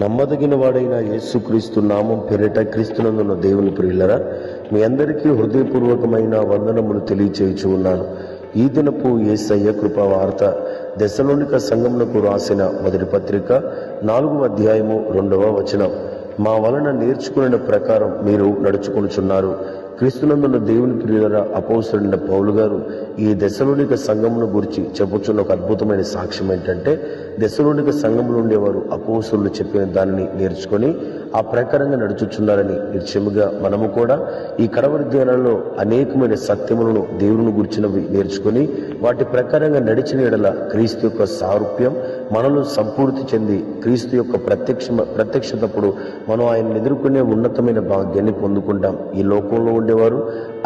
నమ్మదగిన వాడైన యేసుక్రీస్తు నామం పేరిట క్రీస్తునందున్న దేవుని ప్రియులరా మీ అందరికీ హృదయపూర్వకమైన వందనములు తెలియచేయచు ఉన్నాను. ఈ దినపు ఏసయ్య కృపా వార్త దశలోనిక సంఘమునకు రాసిన మొదటి పత్రిక నాలుగవ అధ్యాయము రెండవ వచనం. మా వలన నేర్చుకున్న ప్రకారం మీరు నడుచుకొనుచున్నారు. క్రీస్తునందున్న దేవుని ప్రియుల అపోసరుడిన పౌలు గారు ఈ దశలోనిక సంఘమును గురించి చెప్పుచున్న ఒక అద్భుతమైన సాక్ష్యం ఏంటంటే దశలోనిక సంఘంలో ఉండేవారు అపోసరులు చెప్పిన దానిని నేర్చుకొని ఆ ప్రకారంగా నడుచుచున్నారని నిశ్చయముగా మనము కూడా ఈ కడవరి ధ్యానంలో అనేకమైన సత్యములను దేవుని గురించినవి నేర్చుకొని వాటి ప్రకారంగా నడిచిన ఎడల క్రీస్తు యొక్క సారూప్యం మనలో సంపూర్తి చెంది క్రీస్తు యొక్క ప్రత్యక్ష ప్రత్యక్షతప్పుడు మనం ఆయన ఎదుర్కొనే ఉన్నతమైన భాగ్యాన్ని పొందుకుంటాం. ఈ లోకంలో ఉండేవారు.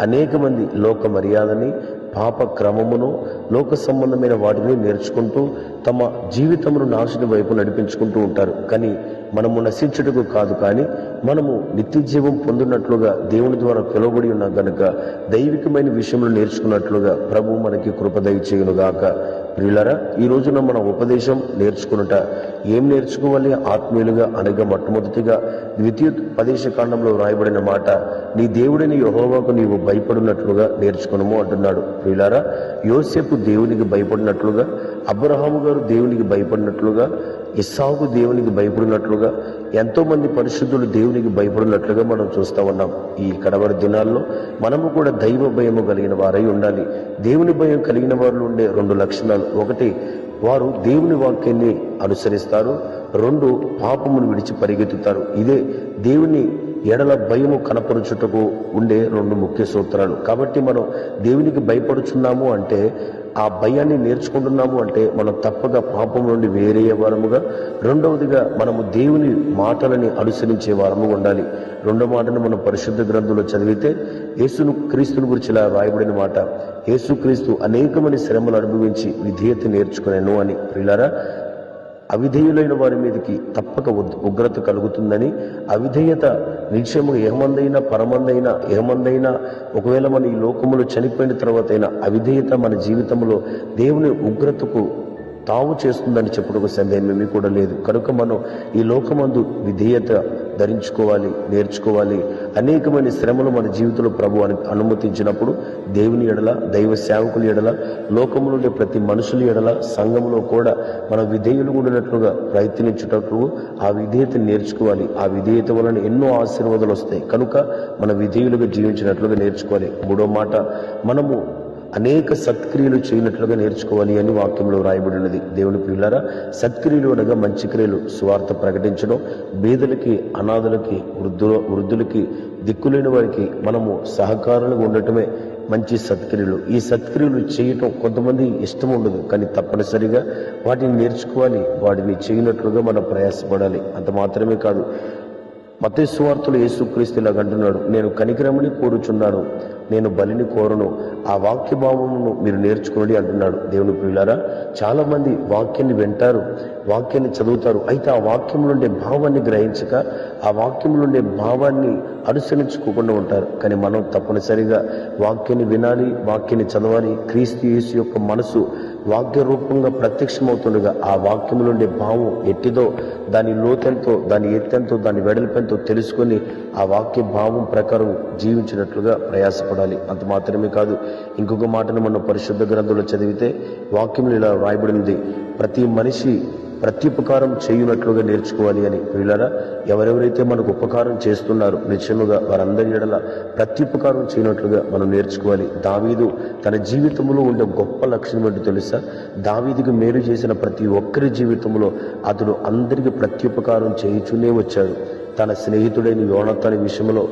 అనేక మంది లోక మర్యాదని పాప క్రమమును లోక సంబంధమైన వాటిని నేర్చుకుంటూ తమ జీవితమును నాశనం వైపు నడిపించుకుంటూ ఉంటారు. కానీ మనము నశించుటకు కాదు కానీ మనము నిత్యజీవం పొందినట్లుగా దేవుని ద్వారా పిలువబడి ఉన్న గనుక దైవికమైన విషయంలో నేర్చుకున్నట్లుగా ప్రభు మనకి కృపదయ చేయనుగాక. ప్రియులరా ఈ రోజున మన ఉపదేశం నేర్చుకున్నట ఏం నేర్చుకోవాలి? ఆత్మీయులుగా అనగా మొట్టమొదటిగా ద్వితీయ పదేశ కాండంలో రాయబడిన మాట నీ దేవుడిని యహోవాకు నీవు భయపడినట్లుగా నేర్చుకునము అంటున్నాడు. ప్రియులారా యోసేపు దేవునికి భయపడినట్లుగా అబ్రహాము గారు దేవునికి భయపడినట్లుగా ఇస్సాకు దేవునికి భయపడినట్లుగా ఎంతో మంది దేవుని దేవునికి భయపడినట్లుగా మనం చూస్తా ఉన్నాం. ఈ కడవరి దినాల్లో మనము కూడా దైవ భయము కలిగిన వారై ఉండాలి. దేవుని భయం కలిగిన వారిలో ఉండే రెండు లక్షణాలు. ఒకటి వారు దేవుని వాక్యాన్ని అనుసరిస్తారు. రెండు పాపమును విడిచి పరిగెత్తుతారు. ఇదే దేవుని ఎడల భయము కనపరుచుటకు ఉండే రెండు ముఖ్య సూత్రాలు. కాబట్టి మనం దేవునికి భయపడుచున్నాము అంటే ఆ భయాన్ని నేర్చుకుంటున్నాము అంటే మనం తప్పక పాపం నుండి వేరే వారముగా రెండవదిగా మనము దేవుని మాటలని అనుసరించే వారము ఉండాలి. రెండో మాటను మనం పరిశుద్ధ గ్రంథంలో చదివితే యేసును క్రీస్తుని గురించి ఇలా రాయబడిన మాట యేసుక్రీస్తు అనేకమైన శ్రమలు అనుభవించి విధేయత నేర్చుకునేను అని. ప్రిలారా అవిధేయులైన వారి మీదకి తప్పక ఉద్- ఉగ్రత కలుగుతుందని అవిధేయత నిశ్చయముగా ఏమందైనా పరమందైనా ఏమందైనా ఒకవేళ మన ఈ లోకములో చనిపోయిన తర్వాత అయినా అవిధేయత మన జీవితంలో దేవుని ఉగ్రతకు తావు చేస్తుందని చెప్పుటకు ఏమీ కూడా లేదు. కనుక మనం ఈ లోకమందు విధేయత ధరించుకోవాలి నేర్చుకోవాలి. అనేకమైన శ్రమలు మన జీవితంలో ప్రభు అనుమతించినప్పుడు దేవుని ఎడల దైవ సేవకుల ఎడల లోకములో ఉండే ప్రతి మనుషుల ఎడల సంఘములో కూడా మన విధేయులు ఉండినట్లుగా ప్రయత్నించుటట్లు ఆ విధేయత నేర్చుకోవాలి. ఆ విధేయత వలన ఎన్నో ఆశీర్వాదాలు వస్తాయి. కనుక మన విధేయులుగా జీవించినట్లుగా నేర్చుకోవాలి. మూడో మాట మనము అనేక సత్క్రియలు చేయనట్లుగా నేర్చుకోవాలి అని వాక్యంలో వ్రాయబడినది దేవుని పిల్లరా సత్క్రియలు అనగా మంచి క్రియలు స్వార్థ ప్రకటించడం బీదలకి అనాథలకి వృద్ధుల వృద్ధులకి దిక్కులేని వారికి మనము సహకారులుగా ఉండటమే మంచి సత్క్రియలు. ఈ సత్క్రియలు చేయటం కొంతమంది ఇష్టం ఉండదు కానీ తప్పనిసరిగా వాటిని నేర్చుకోవాలి వాటిని చేయనట్లుగా మనం ప్రయాసపడాలి. అంత మాత్రమే కాదు మతేశ్వార్తులు యేసుక్రీస్తు ఇలాగ అంటున్నాడు నేను కనికరమని కోరుచున్నాను. నేను బలిని కోరను. ఆ వాక్య భావమును మీరు నేర్చుకోండి అంటున్నాడు. దేవుని పిల్లారా చాలామంది వాక్యాన్ని వింటారు వాక్యాన్ని చదువుతారు. అయితే ఆ వాక్యంలో ఉండే భావాన్ని గ్రహించక ఆ వాక్యంలో ఉండే భావాన్ని అనుసరించుకోకుండా ఉంటారు. కానీ మనం తప్పనిసరిగా వాక్యాన్ని వినాలి వాక్యాన్ని చదవాలి. క్రీస్తు యేసు యొక్క మనసు వాక్య రూపంగా ప్రత్యక్షమవుతుండగా ఆ వాక్యంలో ఉండే భావం ఎట్టిదో దాని లోతెంతో దాని ఎత్తెంతో దాని వెడల్పెంతో తెలుసుకొని ఆ వాక్య భావం ప్రకారం జీవించినట్లుగా ప్రయాసపడాలి. అంత మాత్రమే కాదు ఇంకొక మాటను మనం పరిశుద్ధ గ్రంథంలో చదివితే వాక్యంలో ఇలా రాయబడింది ప్రతి మనిషి ప్రత్యుపకారం చేయునట్లుగా నేర్చుకోవాలి అని. పిల్లరా ఎవరెవరైతే మనకు ఉపకారం చేస్తున్నారో నిజముగా వారందరి ఎడల ప్రత్యుపకారం చేయనట్లుగా మనం నేర్చుకోవాలి. దావీదు తన జీవితంలో ఉండే గొప్ప లక్షణం ఏంటో తెలుసా? దావీదికి మేలు చేసిన ప్రతి ఒక్కరి జీవితంలో అతడు అందరికీ ప్రత్యుపకారం చేయుచునే వచ్చాడు. తన స్నేహితుడైన యోనతని విషయంలో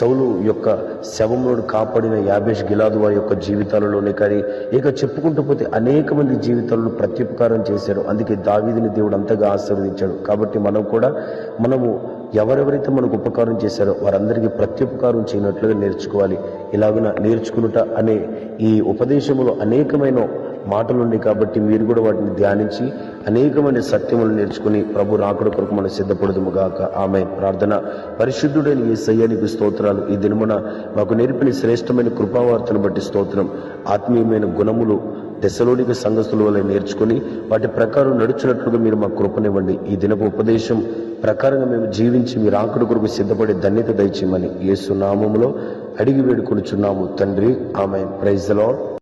సౌలు యొక్క శవములను కాపాడిన యాబేష్ గిలాదు వారి యొక్క జీవితాలలోనే కానీ ఇక చెప్పుకుంటూ పోతే అనేక మంది జీవితాలను ప్రత్యుపకారం చేశారు. అందుకే దావీదిని దేవుడు అంతగా ఆశీర్వదించాడు. కాబట్టి మనం కూడా మనము ఎవరెవరైతే మనకు ఉపకారం చేశారో వారందరికీ ప్రత్యుపకారం చేయనట్లుగా నేర్చుకోవాలి. ఇలాగున నేర్చుకునుట అనే ఈ ఉపదేశంలో అనేకమైన మాటలు ఉన్నాయి కాబట్టి మీరు కూడా వాటిని ధ్యానించి అనేకమైన సత్యములు నేర్చుకుని ప్రభు రాకడ కొరకు మనం సిద్ధపడదుముగాక. ఆమె ప్రార్థన. పరిశుద్ధుడైన ఈ సయ్యానికి స్తోత్రాలు. ఈ దినమున మాకు నేర్పిన శ్రేష్టమైన కృపావార్తను బట్టి స్తోత్రం. ఆత్మీయమైన గుణములు దశలోనిక సంఘస్థుల వల్ల నేర్చుకుని వాటి ప్రకారం నడుచున్నట్లుగా మీరు మా కృపనివ్వండి. ఈ దినపు ఉపదేశం ప్రకారంగా మేము జీవించి మీరు ఆకుడు కొరకు సిద్ధపడే ధన్యత దయచేయమని యేసు నామములో అడిగి వేడుకొనుచున్నాము. తండ్రి ఆమె ప్రైజ్ లార్డ్.